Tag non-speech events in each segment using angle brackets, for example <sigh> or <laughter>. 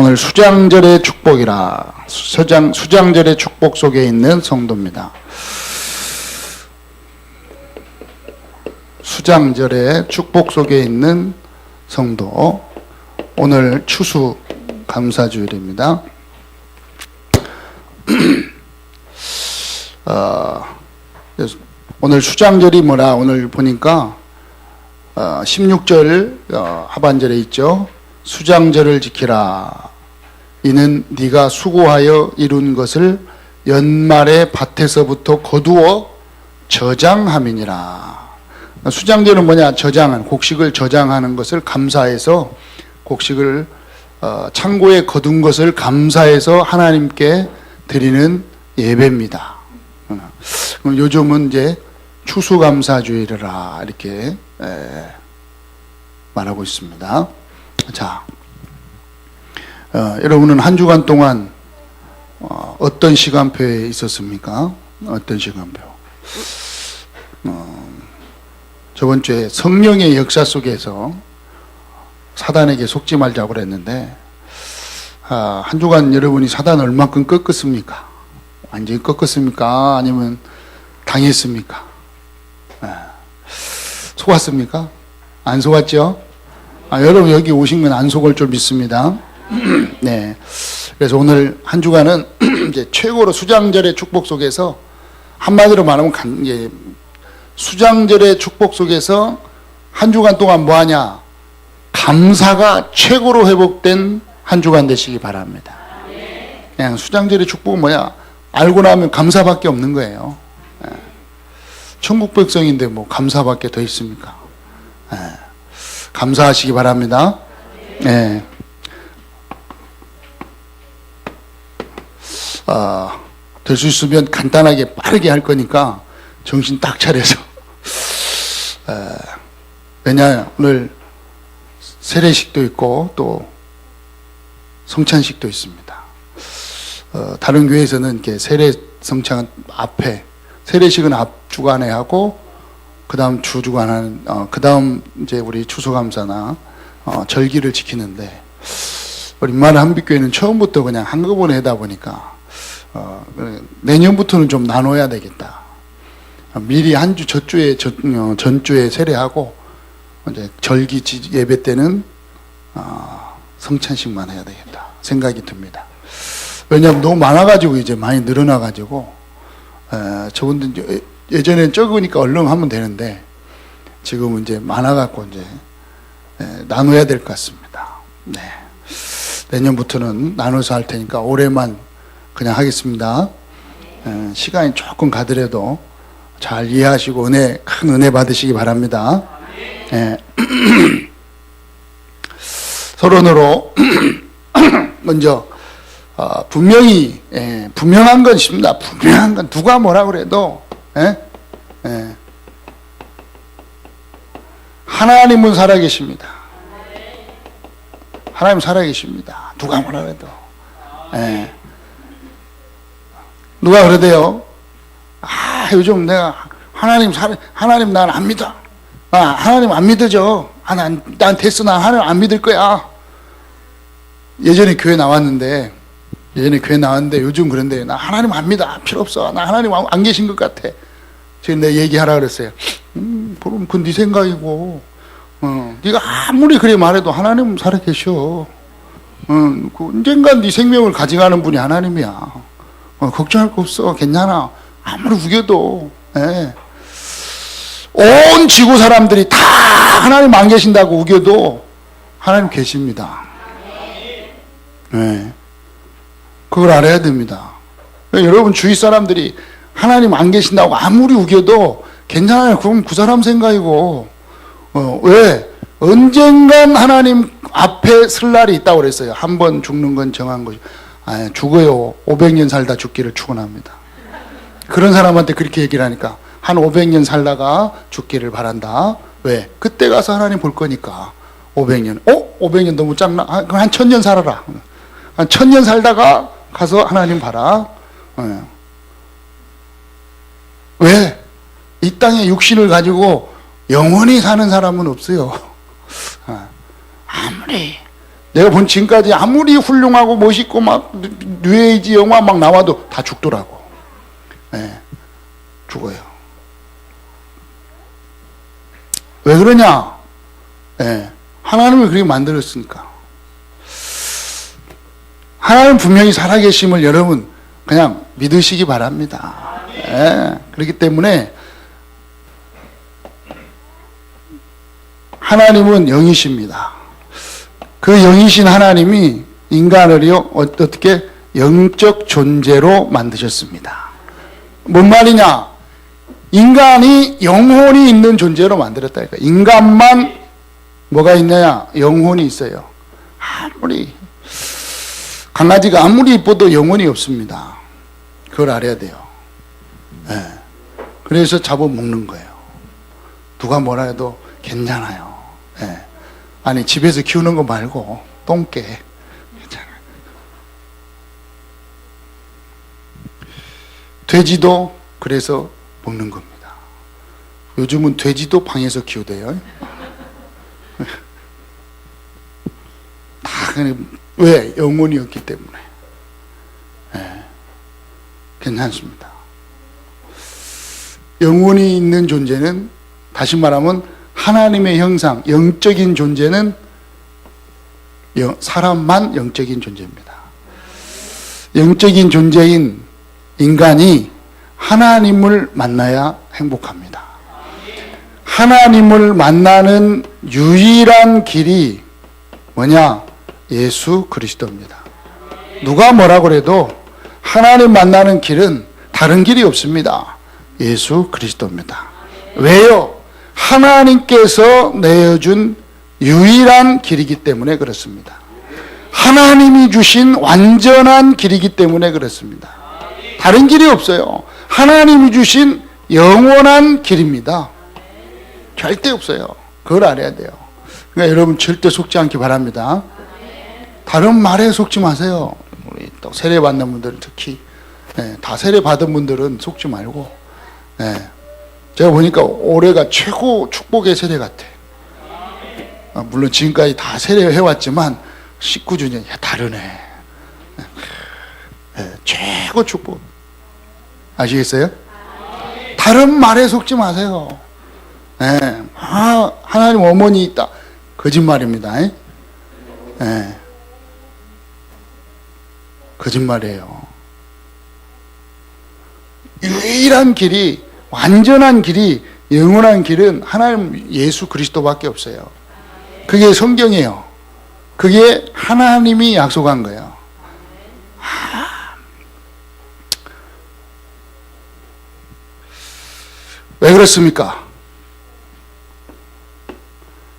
오늘 수장절의 축복이라 수장 수장절의 축복 속에 있는 성도입니다. 수장절의 축복 속에 있는 성도 오늘 추수 감사주일입니다. <clears throat> 어, 오늘 수장절이 뭐라 오늘 보니까 어, 16절 어, 하반절에 있죠. 수장절을 지키라. 이는 네가 수고하여 이룬 것을 연말에 밭에서부터 거두어 저장함이니라. 수장절은 뭐냐? 저장한 곡식을 저장하는 것을 감사해서 곡식을 어, 창고에 거둔 것을 감사해서 하나님께 드리는 예배입니다. 어, 그럼 요즘은 이제 추수감사주일이라 이렇게 에, 말하고 있습니다. 자, 어, 여러분은 한 주간 동안 어, 어떤 시간표에 있었습니까? 어떤 시간표? 어, 저번 주에 성령의 역사 속에서 사단에게 속지 말자고 그랬는데 아, 한 주간 여러분이 사단 얼마큼 꺾었습니까? 완전히 꺾었습니까? 아니면 당했습니까? 예. 속았습니까? 안 속았죠? 아, 여러분 여기 오신 건 안 속을 줄 믿습니다. <clears throat> 네. 그래서 오늘 한 주간은 <clears throat> 이제 최고로 수장절의 축복 속에서 한마디로 말하면 간, 이제 수장절의 축복 속에서 한 주간 동안 뭐 하냐? 감사가 최고로 회복된 한 주간 되시기 바랍니다. 그냥 수장절의 축복은 뭐야? 알고 나면 감사밖에 없는 거예요. 예. 천국 백성인데 뭐 감사밖에 더 있습니까? 예. 감사하시기 바랍니다. 예. 아, 될 수 있으면 간단하게 빠르게 할 거니까 정신 딱 차려서. 에, 왜냐, 오늘 세례식도 있고 또 성찬식도 있습니다. 어, 다른 교회에서는 이렇게 세례 성찬 앞에, 세례식은 앞 주간에 하고 그 다음 주 주간 하는, 어, 그 다음 이제 우리 추수감사나 어, 절기를 지키는데 우리 인만 한빛교회는 처음부터 그냥 한꺼번에 하다 보니까 어, 내년부터는 좀 나눠야 되겠다. 어, 미리 한 주 저주에 저, 어, 전주에 세례하고 이제 절기 지- 예배 때는 어, 성찬식만 해야 되겠다 생각이 듭니다. 왜냐하면 너무 많아가지고 이제 많이 늘어나가지고 에, 저분들 이제 예- 예전엔 적으니까 얼른 하면 되는데 지금은 이제 많아갖고 이제 에, 나눠야 될 것 같습니다. 네. 내년부터는 나눠서 할 테니까 올해만 그냥 하겠습니다. 에, 시간이 조금 가더라도 잘 이해하시고 은혜 큰 은혜 받으시기 바랍니다. 예. <clears throat> 서론으로 <clears throat> 먼저 어, 분명히 예, 분명한 건 있습니다. 분명한 건 누가 뭐라 그래도 예? 예. 하나님은 살아계십니다. 하나님 살아계십니다. 누가 뭐라 그래도 예. 누가 그러대요? 아, 요즘 내가 하나님 살, 하나님 난 안 믿어. 아, 하나님 안 믿어져. 아, 난, 난 됐어. 난 하나님 안 믿을 거야. 예전에 교회 나왔는데, 예전에 교회 나왔는데 요즘 그런데, 나 하나님 안 믿어. 아, 필요 없어. 나 하나님 안, 안 계신 것 같아. 지금 내가 얘기하라 그랬어요. 음, 그럼 그건 네 생각이고, 어, 네가 아무리 그래 말해도 하나님 살아 계셔. 어, 그 언젠간 네 생명을 가져가는 분이 하나님이야. 어, 걱정할 거 없어. 괜찮아. 아무리 우겨도. 예. 온 지구 사람들이 다 하나님 안 계신다고 우겨도 하나님 계십니다. 예. 그걸 알아야 됩니다. 여러분 주위 사람들이 하나님 안 계신다고 아무리 우겨도 괜찮아요. 그럼 그 사람 생각이고. 어, 왜? 언젠간 하나님 앞에 설 날이 있다고 그랬어요. 한 번 죽는 건 정한 것이. 아, 죽어요. 500년 살다 죽기를 축원합니다. 그런 사람한테 그렇게 얘기를 하니까 한 500년 살다가 죽기를 바란다. 왜? 그때 가서 하나님 볼 거니까. 500년. 어? 500년 너무 작나? 아, 그럼 한 천년 살아라. 한 천년 살다가 가서 하나님 봐라. 어. 왜? 이 땅에 육신을 가지고 영원히 사는 사람은 없어요. 어. 아무리 내가 본 지금까지 아무리 훌륭하고 멋있고 막 뉴에이지 영화 막 나와도 다 죽더라고. 예, 죽어요. 왜 그러냐? 예, 하나님이 그렇게 만들었으니까. 하나님 분명히 살아계심을 여러분 그냥 믿으시기 바랍니다. 예, 그렇기 때문에 하나님은 영이십니다. 그 영이신 하나님이 인간을요 어- 어떻게 영적 존재로 만드셨습니다. 뭔 말이냐? 인간이 영혼이 있는 존재로 만들었다니까. 인간만 뭐가 있느냐? 영혼이 있어요. 아무리 강아지가 아무리 이뻐도 영혼이 없습니다. 그걸 알아야 돼요. 예. 그래서 잡아먹는 거예요. 누가 뭐라 해도 괜찮아요. 예. 아니, 집에서 키우는 거 말고, 똥개. 돼지도 그래서 먹는 겁니다. 요즘은 돼지도 방에서 키우대요. <laughs> 다, 그냥 왜? 영혼이 없기 때문에. 예. 괜찮습니다. 영혼이 있는 존재는 다시 말하면 하나님의 형상, 영적인 존재는 영- 사람만 영적인 존재입니다. 영적인 존재인 인간이 하나님을 만나야 행복합니다. 하나님을 만나는 유일한 길이 뭐냐? 예수 그리스도입니다. 누가 뭐라 그래도 하나님 만나는 길은 다른 길이 없습니다. 예수 그리스도입니다. 왜요? 하나님께서 내어준 유일한 길이기 때문에 그렇습니다. 하나님이 주신 완전한 길이기 때문에 그렇습니다. 다른 길이 없어요. 하나님이 주신 영원한 길입니다. 절대 없어요. 그걸 알아야 돼요. 그러니까 여러분 절대 속지 않기 바랍니다. 다른 말에 속지 마세요. 우리 또 세례 받는 분들은 특히 예, 다 세례 받은 분들은 속지 말고 예, 제가 보니까 올해가 최고 축복의 세례 같아. 아, 물론 지금까지 다 세례 해왔지만 19주년 야 다르네. 예, 최고 축복. 아시겠어요? 다른 말에 속지 마세요. 예, 아, 하나님 어머니 있다. 거짓말입니다. 예. 예. 거짓말이에요. 유일한 길이, 완전한 길이, 영원한 길은 하나님 예수 그리스도밖에 없어요. 그게 성경이에요. 그게 하나님이 약속한 거예요. 왜 그렇습니까?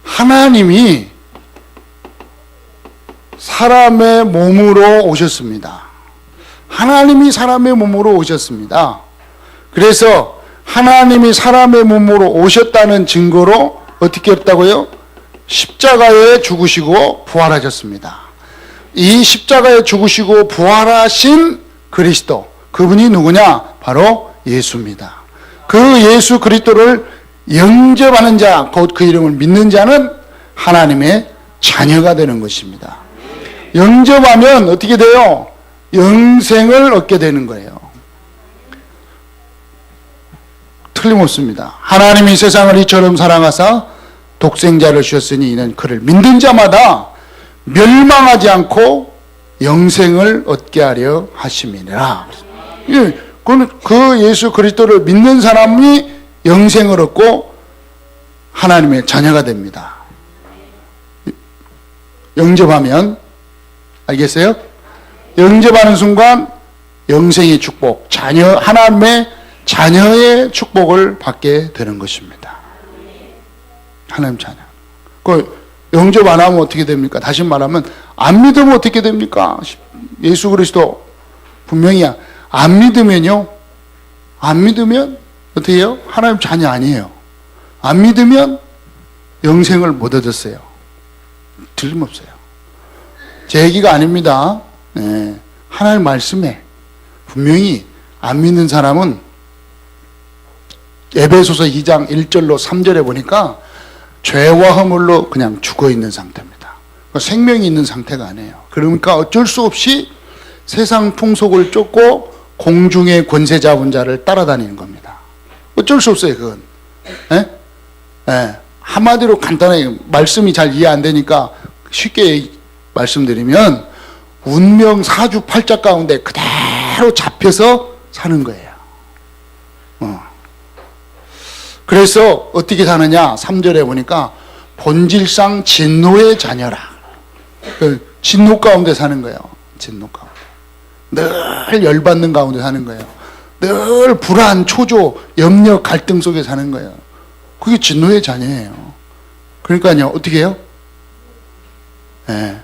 하나님이 사람의 몸으로 오셨습니다. 하나님이 사람의 몸으로 오셨습니다. 그래서 하나님이 사람의 몸으로 오셨다는 증거로 어떻게 했다고요? 십자가에 죽으시고 부활하셨습니다. 이 십자가에 죽으시고 부활하신 그리스도, 그분이 누구냐? 바로 예수입니다. 그 예수 그리스도를 영접하는 자, 곧 그 이름을 믿는 자는 하나님의 자녀가 되는 것입니다. 영접하면 어떻게 돼요? 영생을 얻게 되는 거예요. 틀림없습니다. 하나님이 세상을 이처럼 사랑하사 독생자를 주셨으니 이는 그를 믿는 자마다 멸망하지 않고 영생을 얻게 하려 하심이니라. 예, 그 예수 그리스도를 믿는 사람이 영생을 얻고 하나님의 자녀가 됩니다. 영접하면 알겠어요? 영접하는 순간 영생의 축복, 자녀 하나님의 자녀의 축복을 받게 되는 것입니다. 하나님 자녀. 그 영접 안 하면 어떻게 됩니까? 다시 말하면 안 믿으면 어떻게 됩니까? 예수 그리스도 분명히 안 믿으면요. 안 믿으면 어떻게 해요? 하나님 자녀 아니에요. 안 믿으면 영생을 못 얻었어요. 틀림없어요. 제 얘기가 아닙니다. 네. 하나님 말씀에 분명히 안 믿는 사람은 에베소서 2장 1절로 3절에 보니까 죄와 허물로 그냥 죽어 있는 상태입니다. 그러니까 생명이 있는 상태가 아니에요. 그러니까 어쩔 수 없이 세상 풍속을 쫓고 공중의 권세 잡은 자를 따라다니는 겁니다. 어쩔 수 없어요, 그건. 예? 예. 한마디로 간단하게 말씀이 잘 이해 안 되니까 쉽게 말씀드리면 운명 사주 팔자 가운데 그대로 잡혀서 사는 거예요. 어. 그래서 어떻게 사느냐? 3절에 보니까 본질상 진노의 자녀라. 그 진노 가운데 사는 거예요. 진노 가운데. 늘 열받는 가운데 사는 거예요. 늘 불안, 초조, 염려, 갈등 속에 사는 거예요. 그게 진노의 자녀예요. 그러니까요, 어떻게 해요? 예.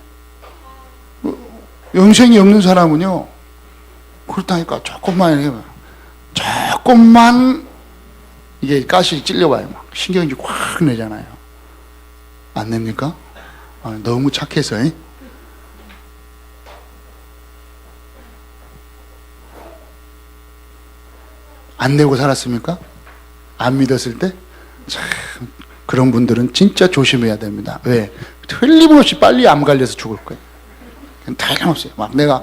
영생이 없는 사람은요, 그렇다니까 조금만, 조금만 이게 가시 찔려봐요. 막 신경이 확 내잖아요. 안 냅니까? 아, 너무 착해서. 잉? 안 내고 살았습니까? 안 믿었을 때? 참, 그런 분들은 진짜 조심해야 됩니다. 왜? 틀림없이 빨리 암 걸려서 죽을 거예요. 틀림없어요. 막 내가,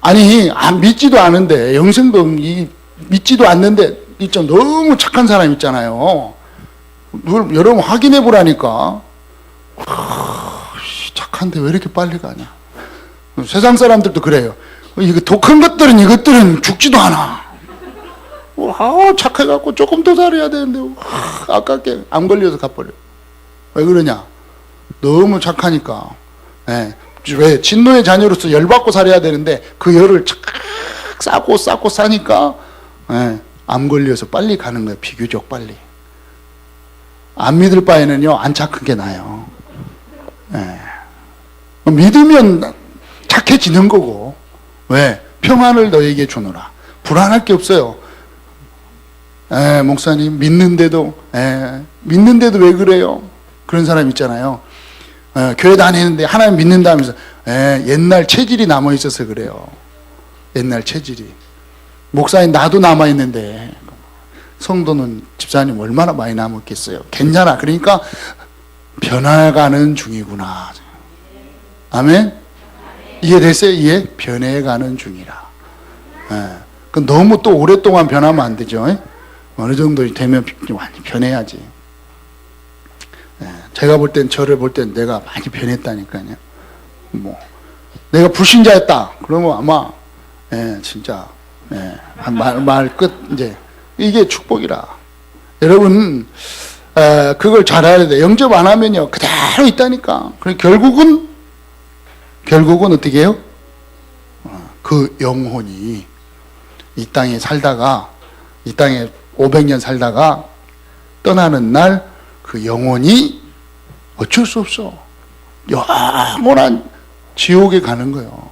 아니, 안 믿지도 않은데, 영생도 이, 믿지도 않는데, 진짜 너무 착한 사람 있잖아요. 여러분 확인해 보라니까. 착한데 왜 이렇게 빨리 가냐. 세상 사람들도 그래요. 이거 독한 것들은 이것들은 죽지도 않아. 아, 착해갖고 조금 더 살아야 되는데, 아, 아깝게 안 걸려서 가버려. 왜 그러냐? 너무 착하니까. 예. 왜? 진노의 자녀로서 열받고 살아야 되는데, 그 열을 착 쌓고 쌓고 싸니까, 예. 암 걸려서 빨리 가는 거예요. 비교적 빨리. 안 믿을 바에는요, 안 착한 게 나아요. 예. 믿으면 착해지는 거고, 왜? 평안을 너에게 주노라. 불안할 게 없어요. 에, 목사님 믿는데도 에, 믿는데도 왜 그래요? 그런 사람 있잖아요. 에, 교회 다니는데 하나님 믿는다면서 에, 옛날 체질이 남아 있어서 그래요. 옛날 체질이 목사님 나도 남아 있는데 성도는 집사님 얼마나 많이 남았겠어요. 괜찮아. 그러니까 변화가는 중이구나. 아멘. 이해됐어요? 이해? 변해가는 중이라. 에, 그 너무 또 오랫동안 변하면 안 되죠. 에? 어느 정도 되면 완전 변해야지. 예, 제가 볼 땐 저를 볼 땐 내가 많이 변했다니까요. 뭐 내가 불신자였다. 그러면 아마 예, 진짜 예, 말 말 끝 이제 이게 축복이라. 여러분 에, 그걸 잘 알아야 돼. 영접 안 하면요 그대로 있다니까. 그래 결국은 결국은 어떻게 해요? 어, 그 영혼이 이 땅에 살다가 이 땅에 500년 살다가 떠나는 날 그 영혼이 어쩔 수 없어. 영원한 지옥에 가는 거예요.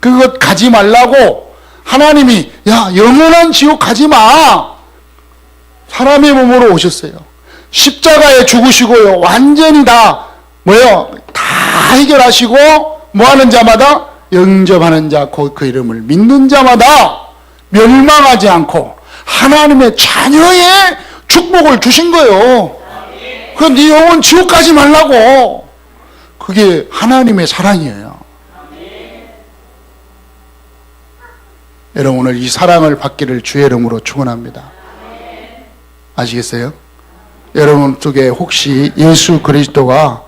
그것 가지 말라고 하나님이 야 영원한 지옥 가지 마. 사람의 몸으로 오셨어요. 십자가에 죽으시고요. 완전히 다 뭐요? 다 해결하시고 뭐 하는 자마다 영접하는 자, 그 이름을 믿는 자마다 멸망하지 않고 하나님의 자녀의 축복을 주신 거예요. 그네 영혼 지옥 가지 말라고. 그게 하나님의 사랑이에요. 여러분 오늘 이 사랑을 받기를 주의 이름으로 축원합니다. 아시겠어요? 여러분 쪽에 혹시 예수 그리스도가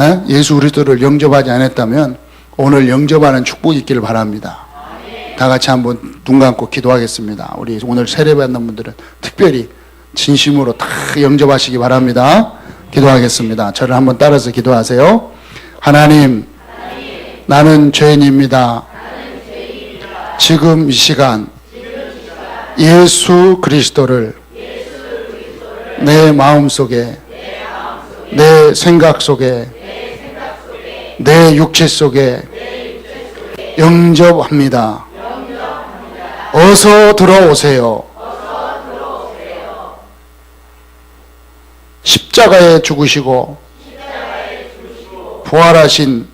에? 예수 그리스도를 영접하지 않았다면 오늘 영접하는 축복이 있기를 바랍니다. 다 같이 한번 눈 감고 기도하겠습니다. 우리 오늘 세례 받는 분들은 특별히 진심으로 다 영접하시기 바랍니다. 기도하겠습니다. 저를 한번 따라서 기도하세요. 하나님, 나는 죄인입니다. 지금 이 시간 예수 그리스도를 내 마음 속에 내 생각 속에 내 육체 속에 영접합니다. 어서 들어오세요. 십자가에 죽으시고 부활하신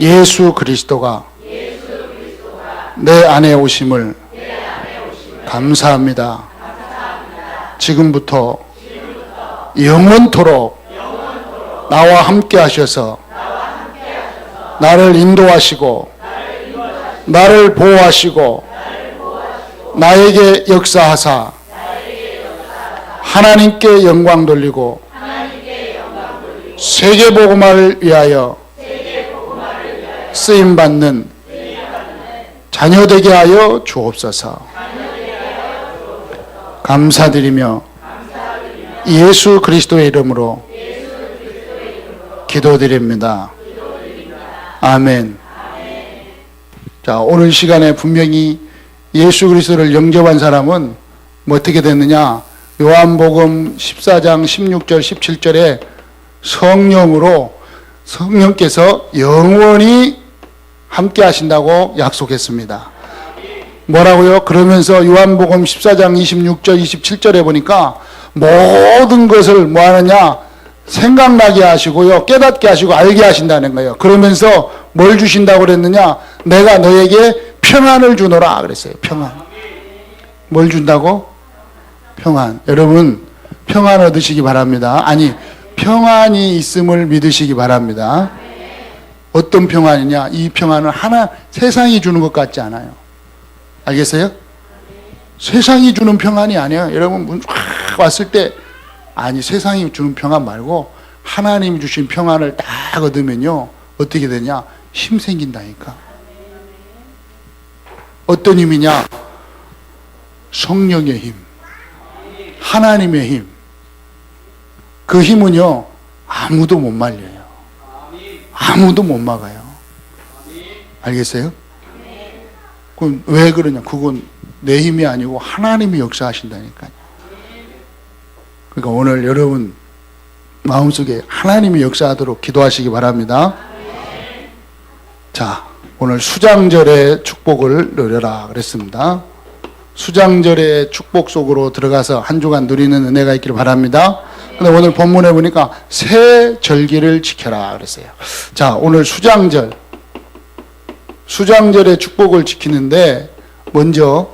예수 그리스도가 내 안에 오심을 감사합니다. 지금부터 영원토록 나와 함께 하셔서 나를 인도하시고 나를 보호하시고 나에게 역사하사 하나님께 영광 돌리고 세계 복음화를 위하여 쓰임 받는 자녀 되게 하여 주옵소서. 감사드리며 예수 그리스도의 이름으로 기도드립니다. 아멘. 자, 오늘 시간에 분명히 예수 그리스도를 영접한 사람은 뭐 어떻게 됐느냐? 요한복음 14장 16절 17절에 성령으로 성령께서 영원히 함께 하신다고 약속했습니다. 뭐라고요? 그러면서 요한복음 14장 26절 27절에 보니까 모든 것을 뭐 하느냐? 생각나게 하시고요. 깨닫게 하시고 알게 하신다는 거예요. 그러면서 뭘 주신다고 그랬느냐? 내가 너에게 평안을 주노라 그랬어요. 평안. 뭘 준다고? 평안. 여러분 평안 얻으시기 바랍니다. 아니 평안이 있음을 믿으시기 바랍니다. 어떤 평안이냐? 이 평안은 하나 세상이 주는 것 같지 않아요. 알겠어요? 세상이 주는 평안이 아니에요. 여러분 문확 왔을 때 아니 세상이 주는 평안 말고 하나님이 주신 평안을 딱 얻으면요 어떻게 되냐 힘 생긴다니까. 어떤 힘이냐? 성령의 힘, 하나님의 힘. 그 힘은요 아무도 못 말려요. 아무도 못 막아요. 알겠어요? 그럼 왜 그러냐? 그건 내 힘이 아니고 하나님이 역사하신다니까요. 그러니까 오늘 여러분 마음속에 하나님이 역사하도록 기도하시기 바랍니다. 자, 오늘 수장절의 축복을 누려라 그랬습니다. 수장절의 축복 속으로 들어가서 한 주간 누리는 은혜가 있기를 바랍니다. 근데 오늘 본문에 보니까 새 절기를 지켜라 그랬어요. 자, 오늘 수장절. 수장절의 축복을 지키는데 먼저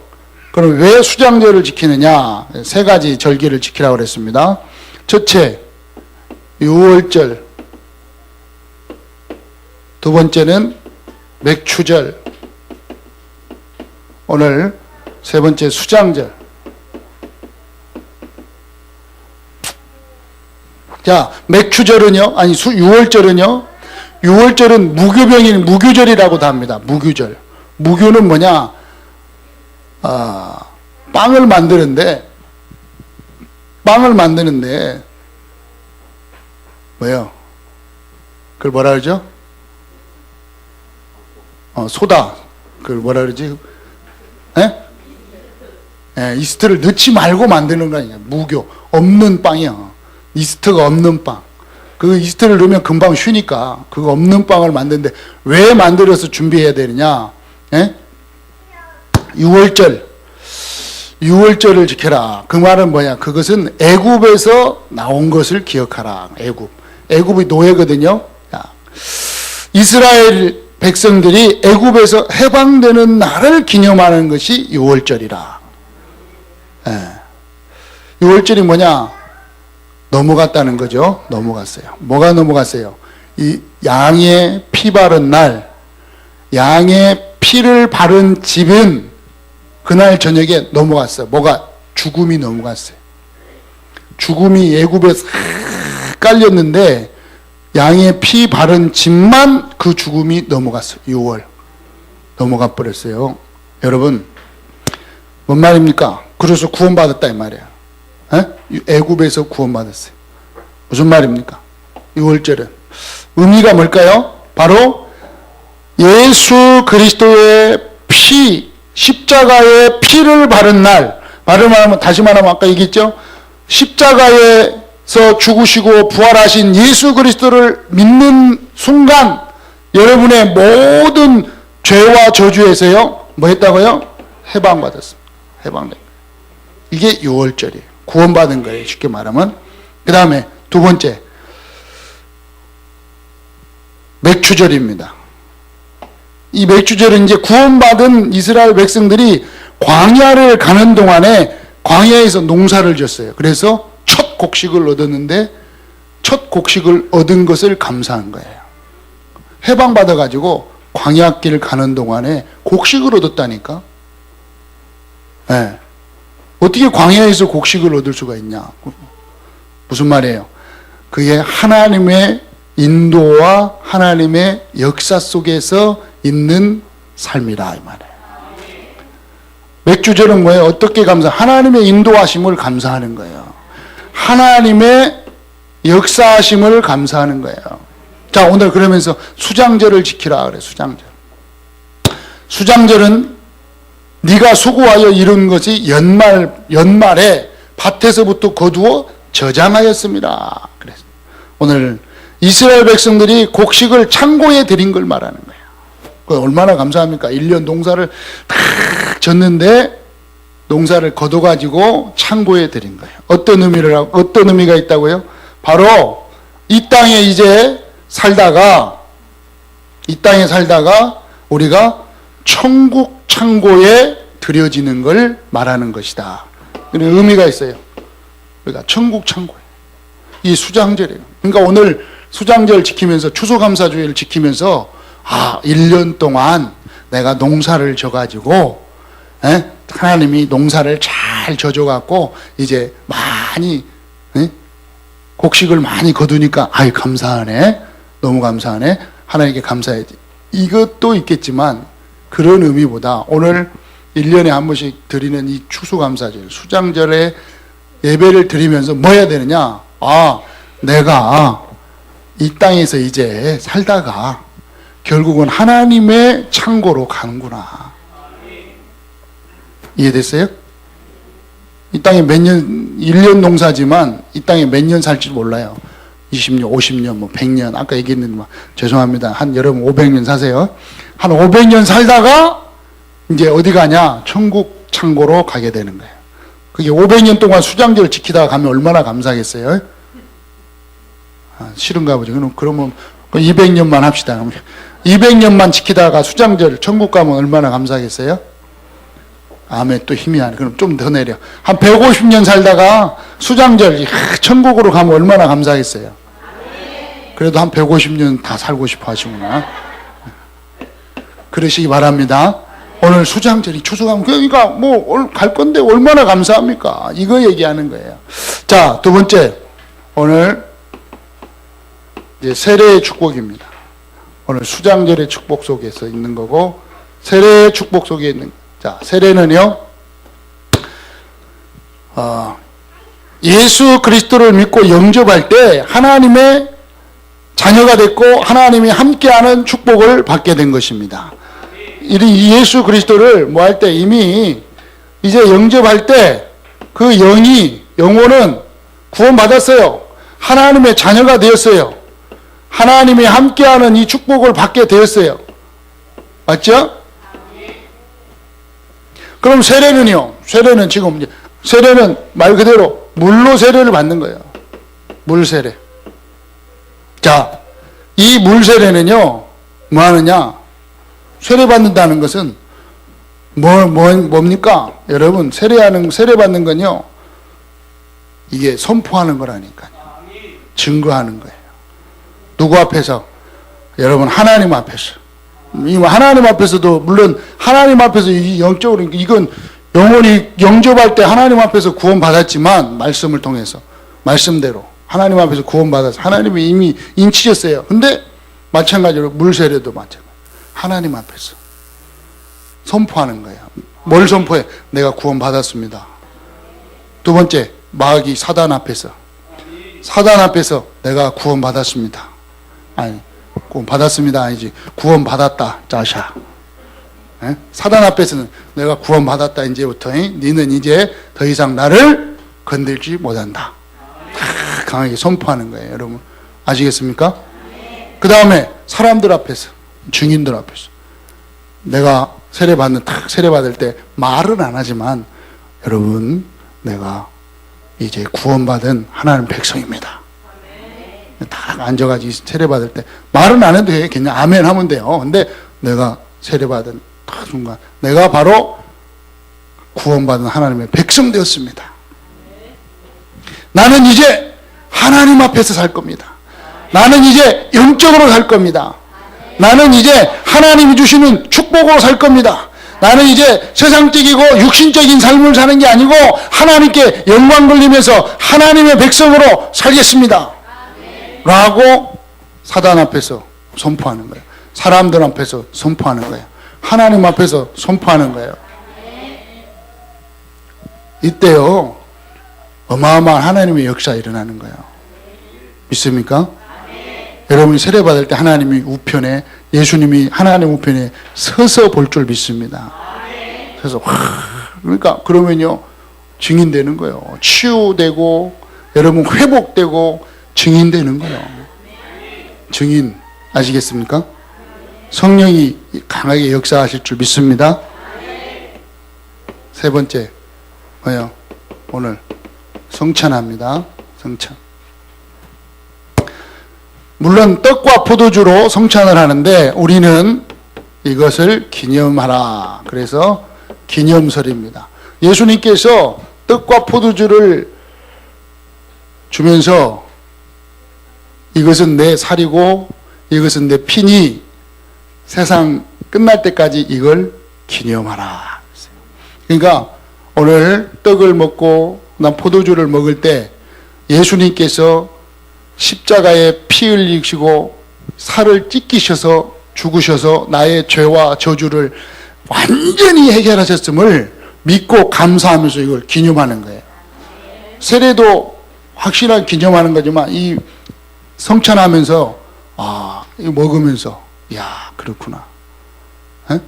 그럼 왜 수장절을 지키느냐? 세 가지 절기를 지키라고 그랬습니다. 첫째, 6월절. 두 번째는 맥추절. 오늘 세 번째 수장절. 자, 맥추절은요, 아니, 수, 6월절은요, 6월절은 무교병인 무교절이라고도 합니다. 무교절. 무교는 뭐냐? 아, 빵을 만드는데, 빵을 만드는데, 뭐요? 그걸 뭐라 그러죠? 어, 소다. 그걸 뭐라 그러지? 예? 예, 이스트를 넣지 말고 만드는 거 아니야. 무교. 없는 빵이야. 이스트가 없는 빵. 그 이스트를 넣으면 금방 쉬니까 그거 없는 빵을 만드는데 왜 만들어서 준비해야 되느냐? 예? 6월절. 6월절을 지켜라. 그 말은 뭐냐? 그것은 애굽에서 나온 것을 기억하라. 애굽. 애굽이 노예거든요. 야. 이스라엘 백성들이 애굽에서 해방되는 날을 기념하는 것이 6월절이라. 예. 6월절이 뭐냐? 넘어갔다는 거죠. 넘어갔어요. 뭐가 넘어갔어요? 이 양의 피 바른 날, 양의 피를 바른 집은 그날 저녁에 넘어갔어요. 뭐가? 죽음이 넘어갔어요. 죽음이 예굽에 싹 깔렸는데 양의 피 바른 집만 그 죽음이 넘어갔어요. 6월. 넘어가 버렸어요. 여러분, 뭔 말입니까? 그래서 구원받았다 이 말이야. 에? 애굽에서 구원받았어요. 무슨 말입니까? 6월절은 의미가 뭘까요? 바로 예수 그리스도의 피, 십자가의 피를 바른 날. 말을 말하면 다시 말하면 아까 얘기했죠? 십자가에서 죽으시고 부활하신 예수 그리스도를 믿는 순간 여러분의 모든 죄와 저주에서요 뭐 했다고요? 해방받았습니다. 해방된 이게 6월절이에요. 구원받은 거예요. 쉽게 말하면. 그 다음에 두 번째, 맥추절입니다. 이 맥추절은 이제 구원받은 이스라엘 백성들이 광야를 가는 동안에 광야에서 농사를 졌어요. 그래서 첫 곡식을 얻었는데 첫 곡식을 얻은 것을 감사한 거예요. 해방받아 가지고 광야길 가는 동안에 곡식을 얻었다니까. 예. 어떻게 광야에서 곡식을 얻을 수가 있냐? 무슨 말이에요? 그게 하나님의 인도와 하나님의 역사 속에서 있는 삶이라 이 말이에요. 맥주절은 뭐예요? 어떻게 감사? 하나님의 인도하심을 감사하는 거예요. 하나님의 역사하심을 감사하는 거예요. 자, 오늘 그러면서 수장절을 지키라 그래. 수장절. 수장절은 네가 수고하여 이룬 것이 연말 연말에 밭에서부터 거두어 저장하였습니다. 그래서 오늘 이스라엘 백성들이 곡식을 창고에 들인 걸 말하는 거예요. 그 얼마나 감사합니까? 1년 농사를 다 졌는데 농사를 거둬 가지고 창고에 들인 거예요. 어떤 의미를 어떤 의미가 있다고요? 바로 이 땅에 이제 살다가 이 땅에 살다가 우리가 천국 창고에 들여지는 걸 말하는 것이다. 그런 의미가 있어요. 그러니까 천국 창고에 이 수장절이에요. 그러니까 오늘 수장절 지키면서 추수감사주의를 지키면서 아, 1년 동안 내가 농사를 져가지고 에? 하나님이 농사를 잘 져줘갖고 이제 많이 에? 곡식을 많이 거두니까 아이 감사하네 너무 감사하네 하나님께 감사해야지 이것도 있겠지만 그런 의미보다 오늘 1년에 한 번씩 드리는 이 추수감사절 수장절에 예배를 드리면서 뭐 해야 되느냐 아 내가 이 땅에서 이제 살다가 결국은 하나님의 창고로 가는구나. 이해됐어요? 이 땅에 몇 년, 1년 농사지만 이 땅에 몇 년 살지 몰라요. 20년, 50년, 뭐 100년. 아까 얘기했는데, 뭐 죄송합니다. 한 여러분 500년 사세요. 한 500년 살다가 이제 어디 가냐? 천국 창고로 가게 되는 거예요. 그게 500년 동안 수장절 지키다가 가면 얼마나 감사하겠어요? 아, 싫은가 보죠. 그럼, 그러면 200년만 합시다. 200년만 지키다가 수장절 천국 가면 얼마나 감사하겠어요? 아멘 또 힘이 안 그럼 좀 더 내려 한 150년 살다가 수장절 하, 천국으로 가면 얼마나 감사하겠어요? 그래도 한 150년 다 살고 싶어 하시구나. 그러시기 바랍니다. 오늘 수장절이 추수감 그러니까 뭐 갈 건데 얼마나 감사합니까? 이거 얘기하는 거예요. 자 두 번째. 오늘 이제 세례의 축복입니다. 오늘 수장절의 축복 속에서 있는 거고 세례의 축복 속에 있는 자 세례는요? 어, 예수 그리스도를 믿고 영접할 때 하나님의 자녀가 됐고 하나님이 함께하는 축복을 받게 된 것입니다. 이 예수 그리스도를 뭐 할 때 이미 이제 영접할 때 그 영이 영혼은 구원받았어요. 하나님의 자녀가 되었어요. 하나님이 함께하는 이 축복을 받게 되었어요. 맞죠? 그럼 세례는요? 세례는 지금 세례는 말 그대로 물로 세례를 받는 거예요. 물 세례. 자, 이 물 세례는요, 뭐 하느냐? 세례 받는다는 것은 뭐, 뭐, 뭡니까? 여러분, 세례하는, 세례 받는 건요, 이게 선포하는 거라니까요. 증거하는 거예요. 누구 앞에서? 여러분, 하나님 앞에서. 이 하나님 앞에서도, 물론, 하나님 앞에서 이 영적으로, 이건 영혼이 영접할 때 하나님 앞에서 구원받았지만, 말씀을 통해서, 말씀대로. 하나님 앞에서 구원받아서, 하나님이 이미 인치셨어요. 근데, 마찬가지로 물세례도 마찬가지. 하나님 앞에서. 선포하는 거예요. 뭘 선포해? 내가 구원받았습니다. 두 번째, 마귀 사단 앞에서. 사단 앞에서 내가 구원받았습니다. 아니, 구원받았습니다. 아니지. 구원받았다. 자샤. 에? 사단 앞에서는 내가 구원받았다. 이제부터. 에? 너는 이제 더 이상 나를 건들지 못한다. 다 강하게 선포하는 거예요. 여러분. 아시겠습니까? 그 다음에 사람들 앞에서. 증인들 앞에서. 내가 세례 받는, 딱 세례 받을 때 말은 안 하지만 여러분, 내가 이제 구원받은 하나님 백성입니다. 딱 앉아가지고 세례 받을 때 말은 안 해도 돼. 그냥 아멘 하면 돼요. 근데 내가 세례 받은 딱 순간 내가 바로 구원받은 하나님의 백성 되었습니다. 나는 이제 하나님 앞에서 살 겁니다. 나는 이제 영적으로 살 겁니다. 나는 이제 하나님이 주시는 축복으로 살 겁니다. 나는 이제 세상적이고 육신적인 삶을 사는 게 아니고 하나님께 영광 돌리면서 하나님의 백성으로 살겠습니다. 라고 사단 앞에서 선포하는 거예요. 사람들 앞에서 선포하는 거예요. 하나님 앞에서 선포하는 거예요. 이때요, 어마어마한 하나님의 역사 일어나는 거예요. 믿습니까? 여러분이 세례 받을 때 하나님이 우편에, 예수님이 하나님 우편에 서서 볼 줄 믿습니다. 그래서, 와, 그러니까, 그러면요, 증인되는 거예요. 치유되고, 여러분 회복되고, 증인되는 거예요. 증인, 아시겠습니까? 성령이 강하게 역사하실 줄 믿습니다. 세 번째, 뭐요? 오늘 성찬합니다. 성찬. 물론 떡과 포도주로 성찬을 하는데 우리는 이것을 기념하라. 그래서 기념설입니다. 예수님께서 떡과 포도주를 주면서 이것은 내 살이고 이것은 내 피니 세상 끝날 때까지 이걸 기념하라. 그러니까 오늘 떡을 먹고 난 포도주를 먹을 때 예수님께서 십자가에 피 흘리시고 살을 찢기셔서 죽으셔서 나의 죄와 저주를 완전히 해결하셨음을 믿고 감사하면서 이걸 기념하는 거예요. 세례도 확실하게 기념하는 거지만 이 성찬하면서 아 먹으면서 야 그렇구나. 에?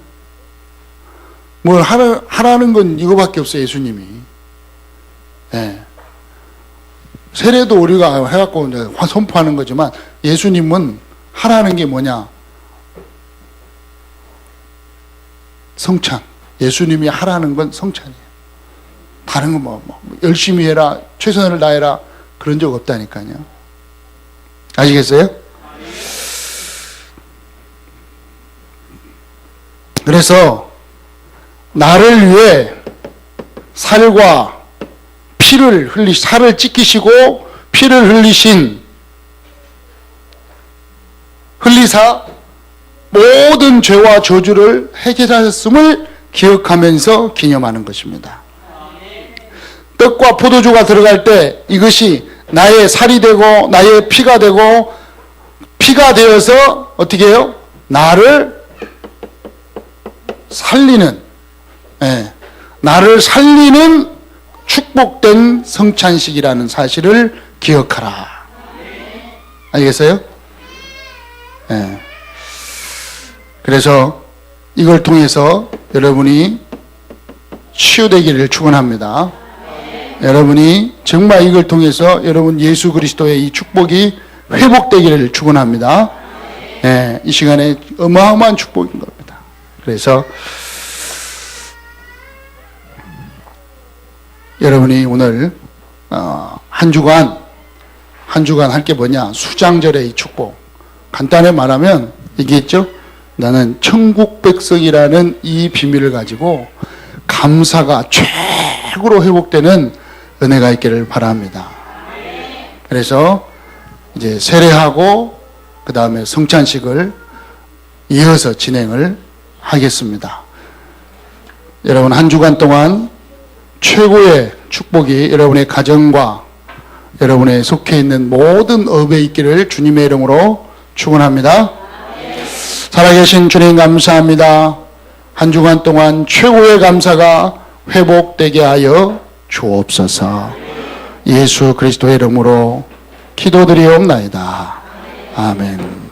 뭘 하라, 하라는 건 이거밖에 없어요 예수님이. 예. 세례도 우리가 해갖고 이제 선포하는 거지만 예수님은 하라는 게 뭐냐? 성찬. 예수님이 하라는 건 성찬이에요. 다른 건 뭐, 뭐 열심히 해라, 최선을 다해라 그런 적 없다니까요. 아시겠어요? 그래서 나를 위해 살과 피를 흘리 살을 찢기시고 피를 흘리신 흘리사 모든 죄와 저주를 해결하셨음을 기억하면서 기념하는 것입니다. 떡과 포도주가 들어갈 때 이것이 나의 살이 되고 나의 피가 되고 피가 되어서 어떻게 해요? 나를 살리는 예, 나를 살리는 축복된 성찬식이라는 사실을 기억하라. 알겠어요? 예. 그래서 이걸 통해서 여러분이 치유되기를 축원합니다. 여러분이 정말 이걸 통해서 여러분 예수 그리스도의 이 축복이 회복되기를 축원합니다. 예, 이 시간에 어마어마한 축복인 겁니다. 그래서 여러분이 오늘 어, 한 주간 한 주간 할 게 뭐냐 수장절의 이 축복 간단히 말하면 이게 있죠 나는 천국 백성이라는 이 비밀을 가지고 감사가 최고로 회복되는 은혜가 있기를 바랍니다. 그래서 이제 세례하고 그 다음에 성찬식을 이어서 진행을 하겠습니다. 여러분 한 주간 동안 최고의 축복이 여러분의 가정과 여러분의 속해 있는 모든 업에 있기를 주님의 이름으로 축원합니다. 살아계신 주님 감사합니다. 한 주간 동안 최고의 감사가 회복되게 하여 주옵소서. 예수 그리스도의 이름으로 기도드리옵나이다. 아멘.